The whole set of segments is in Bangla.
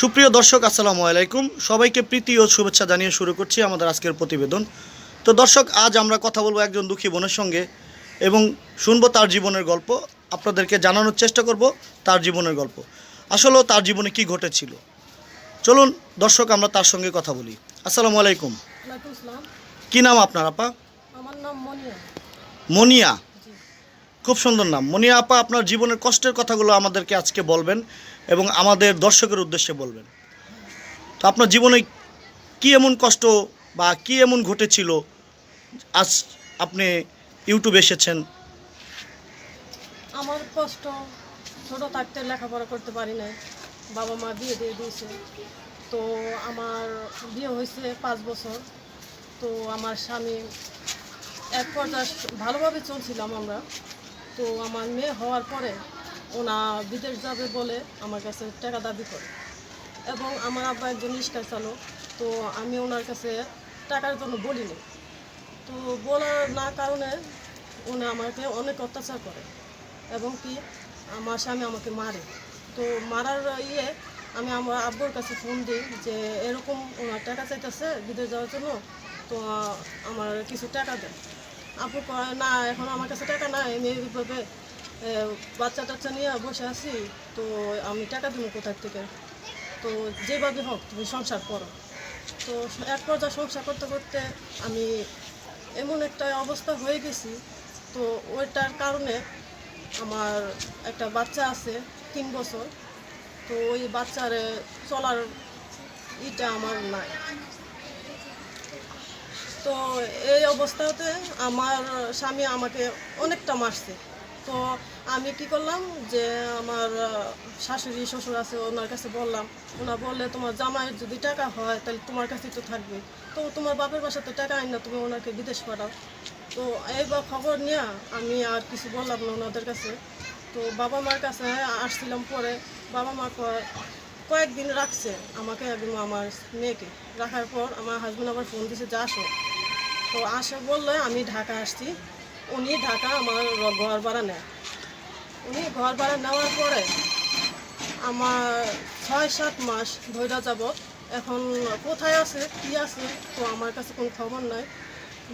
সুপ্রিয় দর্শক আসসালামু আলাইকুম। সবাইকে প্রীতি ও শুভেচ্ছা জানিয়ে শুরু করছি আমাদের আজকের প্রতিবেদন। তো দর্শক আজ আমরা কথা বলব একজন দুঃখী বোনের সঙ্গে এবং শুনব তার জীবনের গল্প আপনাদেরকে জানানোর চেষ্টা করব তার জীবনের গল্প। আসলেও তার জীবনে কি ঘটেছিল? চলুন দর্শক আমরা তার সঙ্গে কথা বলি। আসসালামু আলাইকুম। কি নাম আপনার আপা? আমার নাম মনিয়া। মনিয়া। খুব সুন্দর নাম। মনিয়া আপা আপনার জীবনের কষ্টের কথাগুলো আমাদেরকে আজকে বলবেন। এবং আমাদের দর্শকের উদ্দেশ্যে বলবেন। তো আপনার জীবনে কি এমন কষ্ট বা কি এমন ঘটেছিল? আজ আপনি ইউটিউবে এসেছেন। আমার কষ্ট, ছোট থাকতে লেখাপড়া করতে পারি নাই। বাবা মা বিয়ে দিয়ে দিয়েছে। তো আমার বিয়ে হয়েছে পাঁচ বছর। তো আমার স্বামী এক পর্যায়ে ভালোভাবে চলছিলাম আমরা। তো আমার মেয়ে হওয়ার পরে ওনা বিদেশ যাবে বলে আমার কাছে টাকা দাবি করে। এবং আমার আব্বা একজন রিক্সা চালক, তো আমি ওনার কাছে টাকার জন্য বলিনি। তো বলার না কারণে উনি আমাকে অনেক অত্যাচার করে এবং কি আমার স্বামী আমাকে মারে। তো মারার ইয়ে আমি আমার আব্বুর কাছে ফোন দিই যে এরকম ওনার টাকা চাইতেছে বিদেশ যাওয়ার জন্য, তো আমার কিছু টাকা দেয় আব্বু না, এখন আমার কাছে টাকা নাই, আমি এইভাবে বাচ্চা টাচ্চা নিয়ে বসে আছি, তো আমি টাকা দেবো কোথার থেকে? তো যেভাবে হোক, তুমি সংসার করো। তো এক পর্যায়ে সংসার করতে করতে আমি এমন একটা অবস্থা হয়ে গেছি, তো ওইটার কারণে আমার একটা বাচ্চা আছে, তিন বছর। তো ওই বাচ্চার চলার ইটা আমার নাই। তো এই অবস্থাতে আমার স্বামী আমাকে অনেকটা মারছে। তো আমি কি করলাম যে আমার শাশুড়ি, শ্বশুর আছে, ওনার কাছে বললাম ওনার বললে, তোমার জামাইয়ের যদি টাকা হয়, তাহলে তোমার কাছেই তো থাকবে। তো তোমার বাপের বাসাতে টাকা আইন না, তুমি ওনাকে বিদেশ পাঠাও। তো এইবার খবর নিয়ে আমি আর কিছু বললাম না ওনাদের কাছে। তো বাবা মার কাছে আসছিলাম পরে, বাবা মা কয়, কয়েকদিন রাখছে আমাকে একদম আমার মেয়েকে। রাখার পর আমার হাজব্যান্ড আবার ফোন দিছে যে আসো। তো আসে বললে আমি ঢাকা আসছি। উনি ঢাকা আমার ঘর ভাড়া নেয়। উনি ঘর ভাড়া নেওয়ার পরে আমার ছয় সাত মাস ধৈরা যাব। এখন কোথায় আছে, কি আছে, তো আমার কাছে কোনো খবর নাই।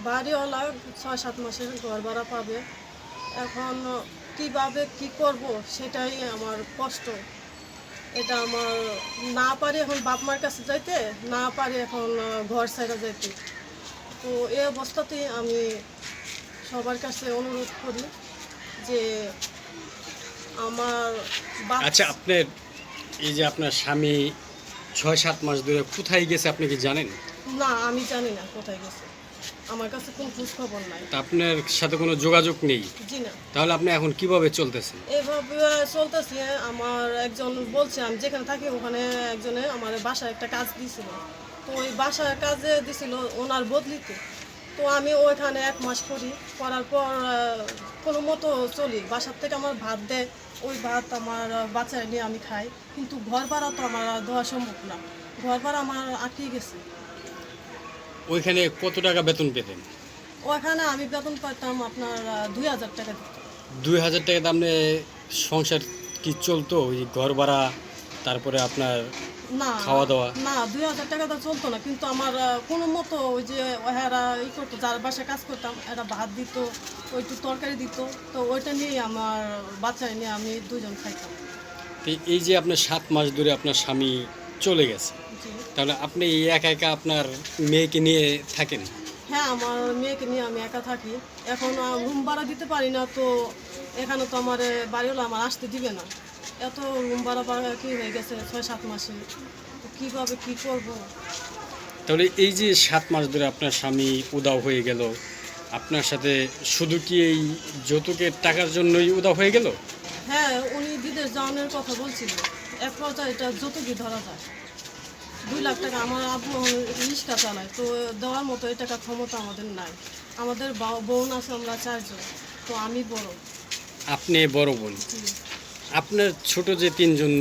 বাড়িওয়ালা ছয় সাত মাসের ঘর ভাড়া পাবে। এখন কীভাবে কি করব সেটাই আমার কষ্ট। এটা আমার না পারি এখন বাপ মার কাছে যাইতে, না পারি এখন ঘর ছাড়া যাইতে। তো এই অবস্থাতেই আমি সবার কাছে অনুরোধ করি যে আমার আচ্ছা আপনার এই যে আপনার স্বামী ছয় সাত মাস ধরে কোথায় গেছে আপনি কি জানেন? না আমি জানি না কোথায় গেছে। আমার কাছে কোনো খোঁজ খবর নাই। তা আপনার সাথে কোনো যোগাযোগ নেই? জি না। তাহলে আপনি এখন কীভাবে চলতেছেন? এভাবে চলতেছে আমার একজন বলছে আমি যেখানে থাকি ওখানে একজনে আমার বাসায় একটা কাজ দিছিল তো ওই বাসার কাজে দিছিল ওনার বদলিতে। তো আমি ওইখানে এক মাস করি। করার পর কোনো মতো চলি। বাসার থেকে আমার ভাত দেয়। ওই ভাত আমার বাচ্চায় নিয়ে আমি খাই। কিন্তু ঘর ভাড়া তো আমার দেওয়া সম্ভব না। ঘর ভাড়া আমার আটকে গেছে। ওইখানে কত টাকা বেতন পেতেন? ওইখানে আমি বেতন পাইতাম আপনার দুই হাজার টাকা দুই হাজার টাকা দামে সংসার কি চলতো? ওই ঘর ভাড়া তারপরে আপনার না খাওয়া দাওয়া? না দুই হাজার টাকা তো চলতো না কিন্তু আমার কোনো মতো ওই যে ওরা ই করতো যার বাসায় কাজ করতাম এরা ভাত দিত ওই একটু তরকারি দিত তো ওইটা নিয়েই আমার বাচ্চায় নিয়ে আমি দুজন খাইতাম। এই যে আপনার সাত মাস ধরে আপনার স্বামী চলে গেছে তাহলে আপনি একা একা আপনার মেয়েকে নিয়ে থাকেন? হ্যাঁ আমার মেয়েকে নিয়ে আমি একা থাকি। এখন রুম ভাড়া দিতে পারি না তো এখানে তো আমার আহ, বাড়িওয়ালা আমার আসতে দিবে না। এত রুম ভাড়া ভাড়া কি হয়ে গেছে? ছয় সাত মাসে। কীভাবে কী করব? তাহলে এই যে সাত মাস ধরে আপনার স্বামী উদাও হয়ে গেল আপনার সাথে শুধু কি এই যৌতুকের টাকার জন্যই উদাও হয়ে গেল? হ্যাঁ উনি বিদেশ যাওয়ানোর কথা বলছিল। এক পর্যায়ে এটা যৌতুকই ধরা যায়। দুই লাখ টাকা আমার আব্বু রিক্সা চালায় তো দেওয়ার মতো এই টাকা ক্ষমতা আমাদের নাই। আমাদের বোন আছে আমরা চারজন। তো আমি বড়। আপনি বড় বোন। আপনার ছোট যে তিনজন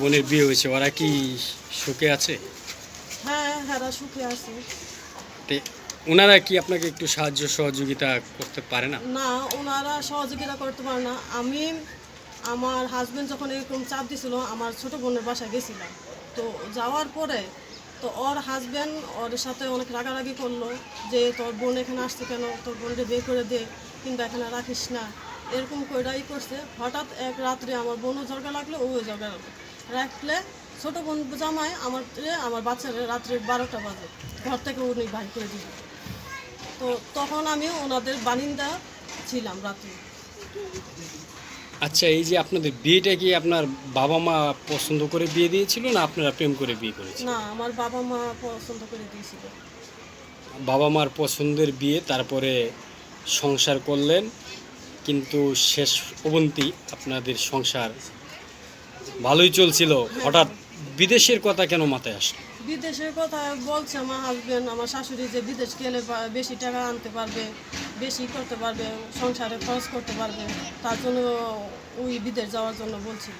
বোনের বিয়ে হয়েছে ওরা কি সুখে আছে? হ্যাঁ হ্যাঁ সুখে আছে। ওনারা কি আপনাকে একটু সাহায্য সহযোগিতা করতে পারে না? না ওনারা সহযোগিতা করতে পারে না। আমি আমার হাজবেন্ড যখন এরকম চাপ দিছিল আমার ছোট বোনের বাসায় গেছিলাম। তো যাওয়ার পরে তো ওর হাজব্যান্ড ওর সাথে অনেক রাগারাগি করল যে তোর বোন এখানে আসছে কেন? তোর বোনকে বের করে দে কিংবা এখানে রাখিস না। এরকম কইরাই করছে হঠাৎ এক রাত্রে আমার বোনও ঝগড়া লাগল ও ঝগড়া লাগল। রাখলে ছোটো বোন জামাই আমার আমার বাচ্চারা রাত্রে বারোটা বাজে ঘর থেকে উনি বাইর করে দিল। তো তখন আমি ওনাদের বানিন্দা ছিলাম রাত্রে। আচ্ছা এই যে আপনাদের বিয়েটা কি আপনার বাবা মা পছন্দ করে বিয়ে দিয়েছিল না আপনারা প্রেম করে বিয়ে করেছেন না আমার বাবা মা পছন্দ করে দিয়েছিল। বাবা মার পছন্দের বিয়ে তারপরে সংসার করলেন কিন্তু শেষ অবন্তি আপনাদের সংসার ভালোই চলছিল। হঠাৎ বিদেশের কথা কেন মাথায় আসলো? বিদেশের কথা বলছে আমার হাজবেন্ড আমার শাশুড়ি যে বিদেশ গেলে বেশি টাকা আনতে পারবে বেশি করতে পারবে সংসারে খরচ করতে পারবে তার জন্য ওই বিদেশ যাওয়ার জন্য বলছিল।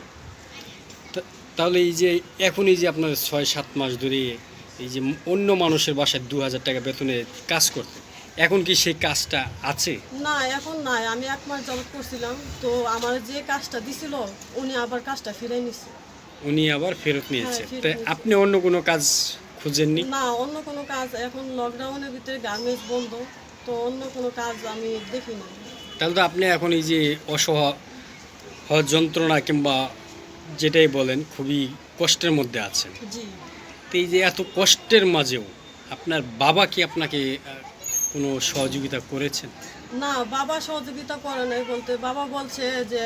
তাহলে এই যে এখনই যে আপনার ছয় সাত মাস ধরে এই যে অন্য মানুষের বাসায় দু হাজার টাকা বেতনে কাজ করতে এখন কি সেই কাজটা আছে? না এখন নাই। আমি এক মাস জব করছিলাম তো আমার যে কাজটা দিছিল উনি আবার কাজটা ফিরে নিছে। উনি আবার ফেরত নিয়েছে। হ্যাঁ, ফেরত তাই আপনি অন্য কোনো কাজ খুঁজেননি? না অন্য কোনো কাজ। এখন লকডাউনের ভিতরে গার্মেন্টস বন্ধ তো অন্য কোনো কাজ আমি দেখি না তাহলে তো আপনি এখন এই যে অসহ যন্ত্রণা কিংবা যেটাই বলেন খুবই কষ্টের মধ্যে আছেন। জি। তো এই যে এত কষ্টের মাঝেও আপনার বাবা কি আপনাকে কোনো সহযোগিতা করেছেন? না বাবা সহযোগিতা করে নাই বলতে। বাবা বলছে যে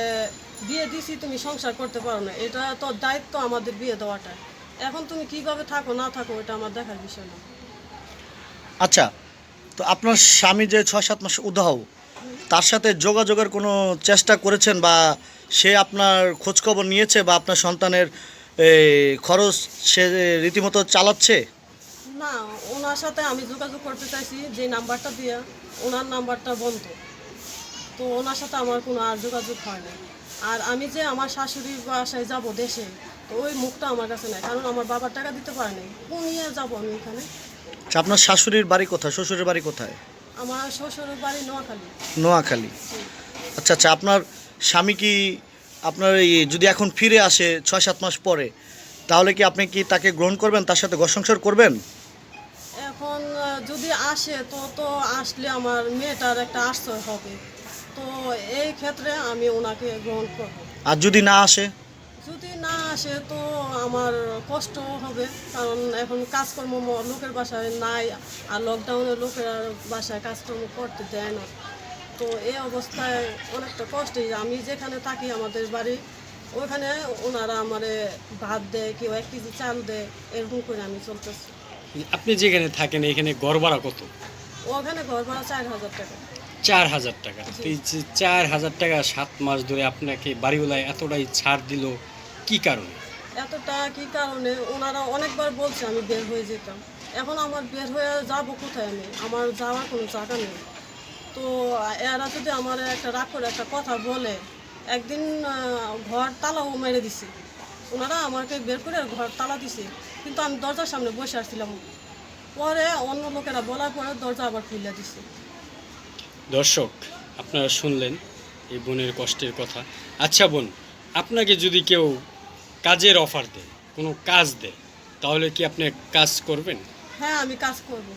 বিয়ে দিছি তুমি সংসার করতে পারো না। এটা তো দায়িত্ব আমাদের বিয়ে দেওয়াটা। এখন তুমি কীভাবে থাকো না থাকো এটা আমার দেখার বিষয় না। আচ্ছা তো আপনার স্বামী যে ছয় সাত মাস উদাহ তার সাথে যোগাযোগের কোনো চেষ্টা করেছেন বা সে আপনার খোঁজখবর নিয়েছে বা আপনার সন্তানের খরচ সে রীতিমতো চালাচ্ছে? না ওনার সাথে আমি যোগাযোগ করতে চাইছি যে নাম্বারটা দিয়ে ওনার নাম্বারটা বন্ধ। তো ওনার সাথে আমার কোনো আর যোগাযোগ হয় না আর আমি যে আমার শাশুড়ির বাসায় যাব দেশে তো ওই মুখটা আমার কাছে নাই কারণ আমার বাবার টাকা দিতে পারে নাই। কোন ইয়ে যাব আমি এখানে। আচ্ছা, আপনার শাশুড়ির বাড়ি কোথায়? শ্বশুরের বাড়ি কোথায়? আমার শ্বশুরের বাড়ি নোয়াখালী। নোয়াখালী। আচ্ছা আচ্ছা আপনার স্বামী কি আপনার এই যদি এখন ফিরে আসে ছয় সাত মাস পরে তাহলে কি আপনি কি তাকে গ্রহণ করবেন? তার সাথে ঘর সংসার করবেন? যদি আসে তো তো আসলে আমার মেয়েটার একটা আশ্রয় হবে। তো এই ক্ষেত্রে আমি ওনাকে গ্রহণ করব। আর যদি না আসে? যদি না আসে তো আমার কষ্ট হবে। কারণ এখন কাজকর্ম লোকের বাসায় নাই আর লকডাউনে লোকের বাসায় কাজকর্ম করতে দেয় না। তো এই অবস্থায় অনেকটা কষ্টই। আমি যেখানে থাকি আমাদের বাড়ি ওখানে ওনারা আমারে ভাত দেয় কেউ এক কেজি চাল দেয় এরকম করে আমি চলতেছি। আপনি যেখানে থাকেন এখানে ঘর ভাড়া কত? ওখানে ঘর ভাড়া চার হাজার টাকা। চার হাজার টাকা। তো এই যে চার হাজার টাকা সাত মাস ধরে আপনাকে বাড়িওয়ালায় এতটাই ছাড় দিল কি কারণে? এতটা কি কারণে? ওনারা অনেকবার বলছে আমি বের হয়ে যেতাম। এখন আমার বের হয়ে যাব কোথায় আমি? আমার যাওয়ার কোনো জায়গা নেই। তো এরা যদি আমার একটা রাগ করে একটা কথা বলে একদিন ঘর তালাও মেরে দিছে। ওনারা আমাকে বের করে ঘর তালা দিছে। কিন্তু আমি দরজার সামনে বসে আসছিলাম। পরে অন্য লোকেরা বলার পরে দরজা আবার খুলে দিছে। দর্শক আপনারা শুনলেন এই বোনের কষ্টের কথা। আচ্ছা বোন আপনাকে যদি কেউ কাজের অফার দেয় কোনো কাজ দেয় তাহলে কি আপনি কাজ করবেন? হ্যাঁ আমি কাজ করব।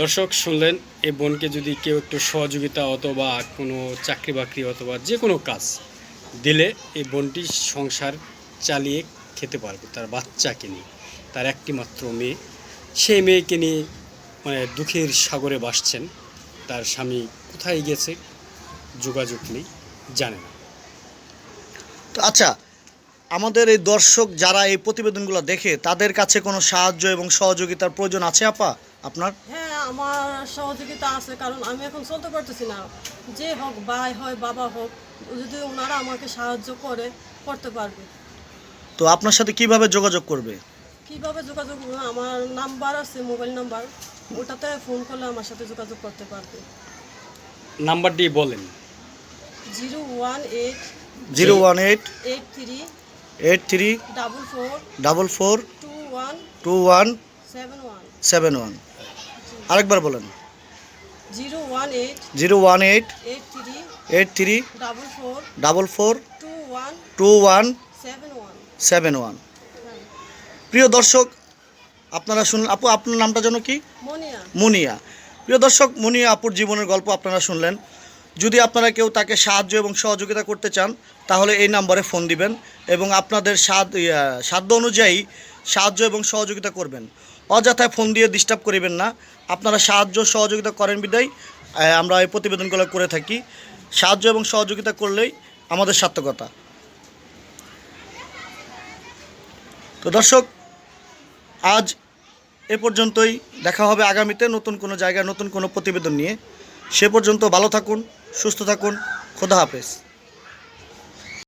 দর্শক শুনলেন এই বোনকে যদি কেউ একটু সহযোগিতা অথবা কোনো চাকরি বাকরি অথবা যে কোনো কাজ দিলে এই বোনটি সংসার চালিয়ে খেতে পারবে তার বাচ্চাকে নিয়ে। তার একটি মাত্র মেয়ে। সেই মেয়েকে নিয়ে মানে দুঃখের সাগরে বাসছেন তার স্বামী কোথায় গেছে যোগাযোগ নেই জানে না। তো আচ্ছা আমাদের এই দর্শক যারা এই প্রতিবেদনগুলো দেখে তাদের কাছে কোনো সাহায্য এবং সহযোগিতার প্রয়োজন আছে আপা আপনার? হ্যাঁ আমার সহযোগিতা আছে কারণ আমি এখন চলতে পারতেছি না। যে হোক ভাই হয় বাবা হোক যদি ওনারা আমাকে সাহায্য করে করতে পারবে। তো আপনার সাথে কীভাবে যোগাযোগ করবে? কীভাবে যোগাযোগ করবে? আমার নাম্বার আছে মোবাইল নাম্বার। ওটাতে ফোন করলে আমার সাথে যোগাযোগ করতে পারবে। নাম্বারটি বলেন। Zero one eight zero one eight eight three eight three double four double four two one two one seven one. Seven one. আরেকবার বলেন। Zero one eight zero one eight eight three eight three double four double four two one two one seven one seven one. প্রিয় দর্শক আপনারা শুনলেন আপু আপনার নামটা যেন কি? মনিয়া। মুনিয়া। প্রিয় দর্শক মুনিয়া আপুর জীবনের গল্প আপনারা শুনলেন। যদি আপনারা কেউ তাকে সাহায্য এবং সহযোগিতা করতে চান তাহলে এই নাম্বারে ফোন দিবেন এবং আপনাদের সাধ্য অনুযায়ী সাহায্য এবং সহযোগিতা করবেন। অযথায় ফোন দিয়ে ডিস্টার্ব করিবেন না। আপনারা সাহায্য সহযোগিতা করেন বিদায়। আমরা এই প্রতিবেদনগুলো করে থাকি। সাহায্য এবং সহযোগিতা করলেই আমাদের সার্থকতা। তো দর্শক, আজ এ পর্যন্তই। দেখা হবে আগামীতে নতুন কোনো জায়গায়, নতুন কোনো প্রতিবেদন নিয়ে। সে পর্যন্ত ভালো থাকুন, সুস্থ থাকুন। খোদা হাফেজ।